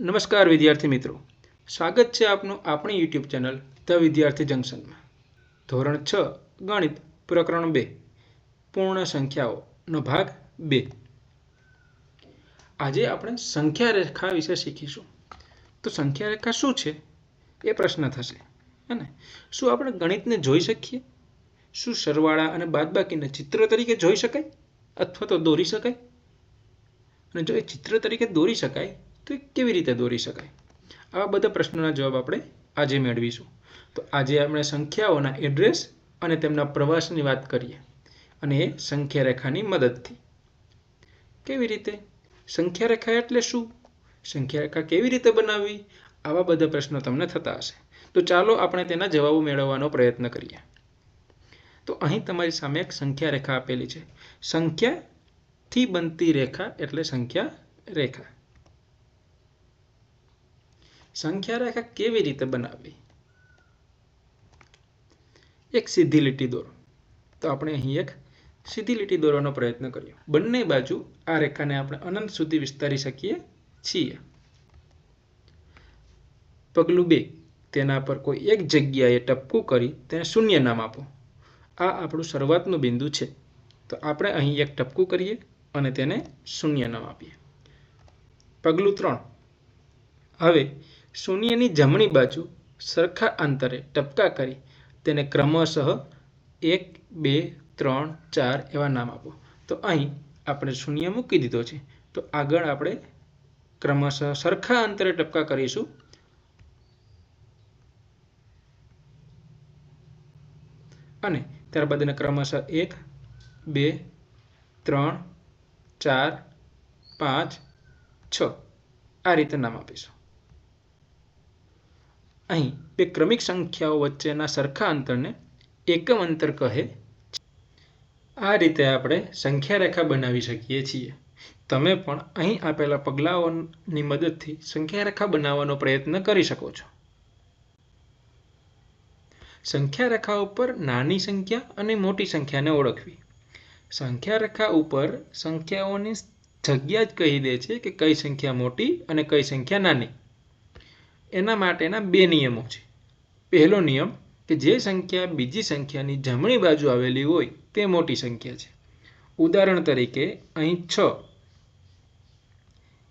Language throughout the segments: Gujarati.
નમસ્કાર વિદ્યાર્થી મિત્રો. સ્વાગત છે આપનું આપણી યુટ્યુબ ચેનલ ધ વિદ્યાર્થી જંકશનમાં. ધોરણ છ, ગણિત, પ્રકરણ બે, પૂર્ણ સંખ્યાઓનો ભાગ બે. આજે આપણે સંખ્યા રેખા વિશે શીખીશું. તો સંખ્યા રેખા શું છે? એ પ્રશ્ન થશે, હે ને? શું આપણે ગણિતને જોઈ શકીએ? શું સરવાળા અને બાદબાકીને ચિત્ર તરીકે જોઈ શકાય? અથવા તો દોરી શકાય? અને જો એ ચિત્ર તરીકે દોરી શકાય તો એ કેવી રીતે દોરી શકાય? આવા બધા પ્રશ્નોના જવાબ આપણે આજે મેળવીશું. તો આજે આપણે સંખ્યાઓના એડ્રેસ અને તેમના પ્રવાસની વાત કરીએ. અને એ સંખ્યા રેખાની મદદથી. કેવી રીતે? સંખ્યા રેખા એટલે શું? સંખ્યા રેખા કેવી રીતે બનાવવી? આવા બધા પ્રશ્નો તમને થતા હશે. તો ચાલો આપણે તેના જવાબો મેળવવાનો પ્રયત્ન કરીએ. તો અહીં તમારી સામે એક સંખ્યા રેખા આપેલી છે. સંખ્યાથી બનતી રેખા એટલે સંખ્યા રેખા. સંખ્યા રેખા કેવી રીતે બનાવવી? એક સીધી લીટી દોરો. તો આપણે અહીં એક સીધી લીટી દોરવાનો પ્રયત્ન કર્યો. બંને બાજુ આ રેખાને આપણે અનંત સુધી વિસ્તારી શકીએ છીએ. પગલું બે. તેના પર કોઈ એક જગ્યાએ ટપકું કરી તેને શૂન્ય નામ આપો. આ આપણું શરૂઆતનું બિંદુ છે. તો આપણે અહીં એક ટપકું કરીએ અને તેને શૂન્ય નામ આપીએ. પગલું ત્રણ. હવે શૂન્યની જમણી બાજુ સરખા અંતરે ટપકા કરી તેને ક્રમશઃ એક, બે, ત્રણ, ચાર એવા નામ આપો. તો અહીં આપણે શૂન્ય મૂકી દીધો છે. તો આગળ આપણે ક્રમશઃ સરખા અંતરે ટપકા કરીશું. અને ત્યારબાદ એને ક્રમશઃ એક, બે, ત્રણ, ચાર, પાંચ, છ આ રીતે નામ આપીશું. અહીં બે ક્રમિક સંખ્યાઓ વચ્ચેના સરખા અંતરને એકમ અંતર કહે આ રીતે આપણે સંખ્યા રેખા બનાવી શકીએ છીએ. તમે પણ અહીં આપેલા પગલાઓની મદદથી સંખ્યા રેખા બનાવવાનો પ્રયત્ન કરી શકો છો. સંખ્યા રેખા ઉપર નાની સંખ્યા અને મોટી સંખ્યાને ઓળખવી. સંખ્યા રેખા ઉપર સંખ્યાઓની જગ્યા જ કહી દે છે કે કઈ સંખ્યા મોટી અને કઈ સંખ્યા નાની. એના માટેના બે નિયમો છે. પહેલો નિયમ કે જે સંખ્યા બીજી સંખ્યાની જમણી બાજુ આવેલી હોય તે મોટી સંખ્યા છે. ઉદાહરણ તરીકે અહીં છ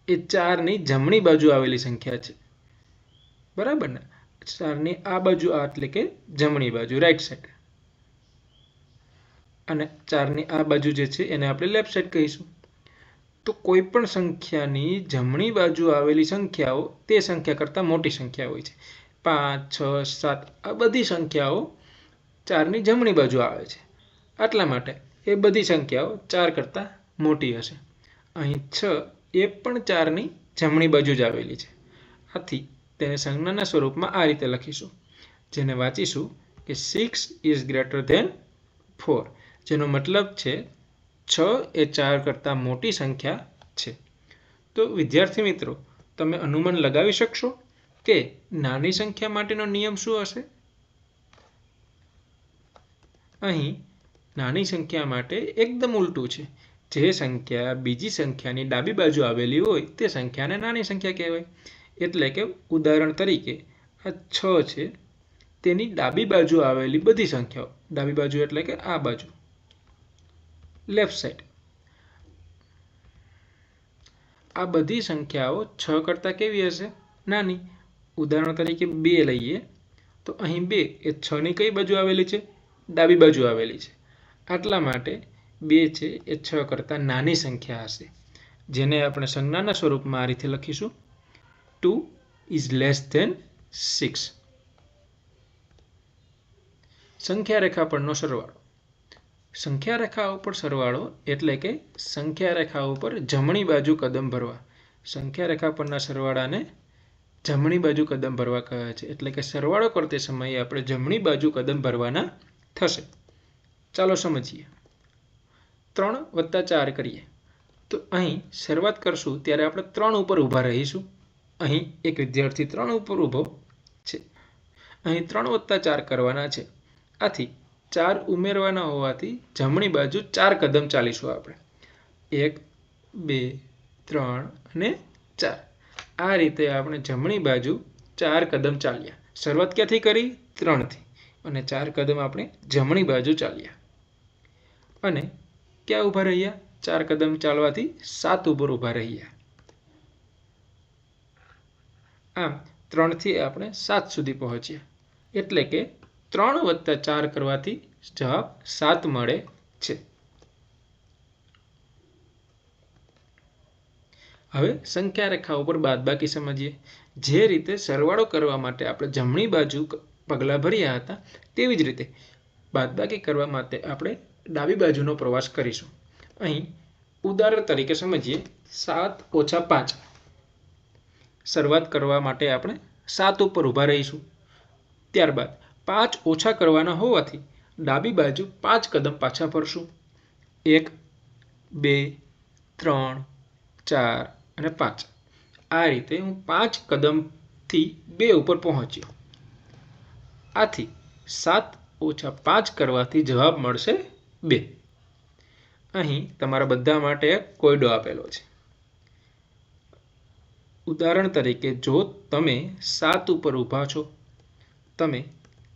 એ ચારની જમણી બાજુ આવેલી સંખ્યા છે. બરાબર ને? ચારની આ બાજુ આ એટલે કે જમણી બાજુ રાઈટ સાઈડ અને ચારની આ બાજુ જે છે એને આપણે લેફ્ટ સાઈડ કહીશું. તો કોઈ પણ સંખ્યાની જમણી બાજુ આવેલી સંખ્યાઓ તે સંખ્યા કરતાં મોટી સંખ્યા હોય છે. પાંચ, છ, સાત આ બધી સંખ્યાઓ ચારની જમણી બાજુ આવે છે. આટલા માટે એ બધી સંખ્યાઓ ચાર કરતાં મોટી હશે. અહીં છ એ પણ ચારની જમણી બાજુ જ આવેલી છે. આથી તેને સંજ્ઞાના સ્વરૂપમાં આ રીતે લખીશું. જેને વાંચીશું કે six is greater than four જેનો મતલબ છે છ એ ચાર કરતાં મોટી સંખ્યા છે. તો વિદ્યાર્થી મિત્રો, તમે અનુમાન લગાવી શકશો કે નાની સંખ્યા માટેનો નિયમ શું હશે? અહીં નાની સંખ્યા માટે એકદમ ઉલટું છે. જે સંખ્યા બીજી સંખ્યાની ડાબી બાજુ આવેલી હોય, તે સંખ્યાને નાની સંખ્યા કહેવાય. એટલે કે ઉદાહરણ તરીકે, આ છ છે, તેની ડાબી બાજુ આવેલી બધી સંખ્યાઓ. ડાબી બાજુ એટલે કે આ બાજુ. Left side. આ બધી સંખ્યાઓ છ કરતાં કેવી હશે? નાની. ઉદાહરણ તરીકે બે લઈએ. તો અહીં બે, એ છની કઈ બાજુ આવેલી છે? ડાબી બાજુ આવેલી છે. આટલા માટે બે છે, એ છ કરતાં નાની સંખ્યા હશે. જેને આપણે સંજ્ઞાના સ્વરૂપમાં આ રીતે લખીશું. Two is less than six. સંખ્યા રેખા પરનો સરવાળો. સંખ્યા રેખા ઉપર સરવાળો એટલે કે સંખ્યા રેખા ઉપર જમણી બાજુ કદમ ભરવા. સંખ્યા રેખા પરના સરવાળાને જમણી બાજુ કદમ ભરવા કહે છે. એટલે કે સરવાળો કરતી સમયે આપણે જમણી બાજુ કદમ ભરવાના થશે. ચાલો સમજીએ. ત્રણ વત્તા ચાર કરીએ. તો અહીં શરૂઆત કરશું ત્યારે આપણે ત્રણ ઉપર ઊભા રહીશું. અહીં એક વિદ્યાર્થી ત્રણ ઉપર ઊભો છે. અહીં ત્રણ વત્તા ચાર કરવાના છે. આથી ચાર ઉમેરવાના હોવાથી જમણી બાજુ ચાર કદમ ચાલીશું આપણે. એક, બે, ત્રણ અને ચાર. આ રીતે આપણે જમણી બાજુ ચાર કદમ ચાલ્યા. શરૂઆત ક્યાંથી કરી? ત્રણથી. અને ચાર કદમ આપણે જમણી બાજુ ચાલ્યા. અને ક્યાં ઊભા રહ્યા? ચાર કદમ ચાલવાથી સાત ઉપર ઊભા રહ્યા. આમ ત્રણથી આપણે સાત સુધી પહોંચ્યા. એટલે કે ત્રણ વત્તા ચાર કરવાથી જવાબ સાત મળે છે. હવે સંખ્યા રેખા ઉપર બાદબાકી સમજીએ. જે રીતે સરવાળો કરવા માટે આપણે જમણી બાજુ પગલાં ભર્યા હતા, તેવી જ રીતે બાદબાકી કરવા માટે આપણે ડાબી બાજુનો પ્રવાસ કરીશું. અહીં ઉદાહરણ તરીકે સમજીએ, સાત ઓછા પાંચ. શરૂઆત કરવા માટે આપણે સાત ઉપર ઊભા રહીશું. ત્યારબાદ પાંચ ઓછા કરવાના હોવાથી ડાબી બાજુ પાંચ કદમ પાછા ફરશું. એક, બે, ત્રણ, ચાર અને પાંચ. આ રીતે હું પાંચ કદમથી બે ઉપર પહોંચ્યો. આથી સાત ઓછા પાંચ કરવાથી જવાબ મળશે બે. અહીં તમારા બધા માટે કોયડો આપેલો છે. ઉદાહરણ તરીકે જો તમે સાત ઉપર ઊભા છો, તમે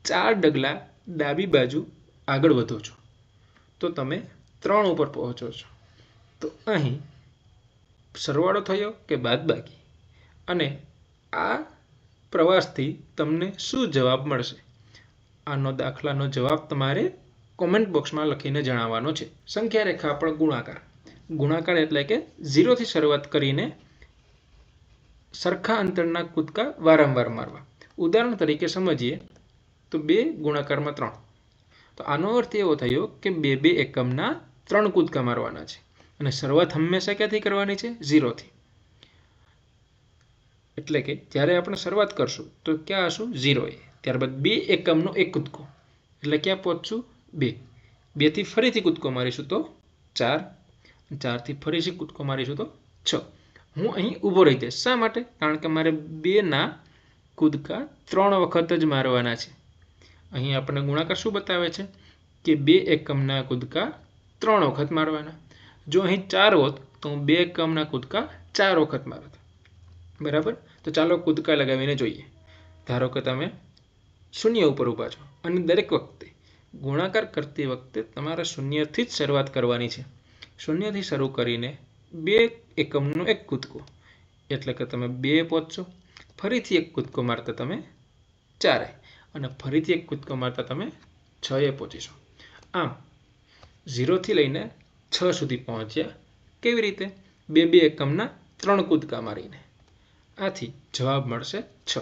ચાર ડગલા ડાબી બાજુ આગળ વધો છો. તો તમે ત્રણ ઉપર પહોંચો છો. તો અહીં સરવાળો થયો કે બાદબાકી અને આ પ્રવાસથી તમને શું જવાબ મળશે? આનો દાખલાનો જવાબ તમારે કોમેન્ટ બોક્સમાં લખીને જણાવવાનો છે. સંખ્યા રેખા પણ ગુણાકાર. ગુણાકાર એટલે કે ઝીરોથી શરૂઆત કરીને સરખા અંતરના કૂદકા વારંવાર મારવા. ઉદાહરણ તરીકે સમજીએ તો બે ગુણાકારમાં ત્રણ. તો આનો અર્થ એવો થયો કે બે બે એકમના ત્રણ કૂદકા મારવાના છે. અને શરૂઆત હંમેશા ક્યાંથી કરવાની છે? ઝીરોથી. એટલે કે જ્યારે આપણે શરૂઆત કરશું, તો ક્યાં હશું? ઝીરોએ. ત્યારબાદ બે એકમનો એક કૂદકો. એટલે ક્યાં પહોંચશું? બે. બેથી ફરીથી કૂદકો મારીશું તો ચાર. ચારથી ફરીથી કૂદકો મારીશું તો છ. હું અહીં ઊભો રહી જઈશ. શા માટે? કારણ કે મારે બેના કૂદકા ત્રણ વખત જ મારવાના છે. અહીં આપણને ગુણાકાર શું બતાવે છે? કે બે એકમના કૂદકા ત્રણ વખત મારવાના. જો અહીં ચાર હોત, તો હું બે એકમના કૂદકા ચાર વખત મારત. બરાબર? તો ચાલો કૂદકા લગાવીને જોઈએ. ધારો કે તમે શૂન્ય ઉપર ઊભા છો અને દરેક વખતે ગુણાકાર કરતી વખતે તમારે શૂન્યથી જ શરૂઆત કરવાની છે. શૂન્યથી શરૂ કરીને બે એકમનો એક કૂદકો. એટલે કે તમે બે પહોંચશો. ફરીથી એક કૂદકો મારતા તમે ચારે. અને ફરીથી એક કૂદકો મારતા તમે છ એ પહોંચીશો આમ, ઝીરોથી લઈને છ સુધી પહોંચ્યા. કેવી રીતે? બે બે એકમના ત્રણ કૂદકા મારીને. આથી જવાબ મળશે છ.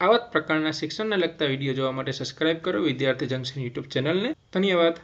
આવા પ્રકારના શિક્ષણને લગતા વીડિયો જોવા માટે સબસ્ક્રાઇબ કરો. વિદ્યાર્થી જંકશન યુટ્યુબ ચેનલને. ધન્યવાદ.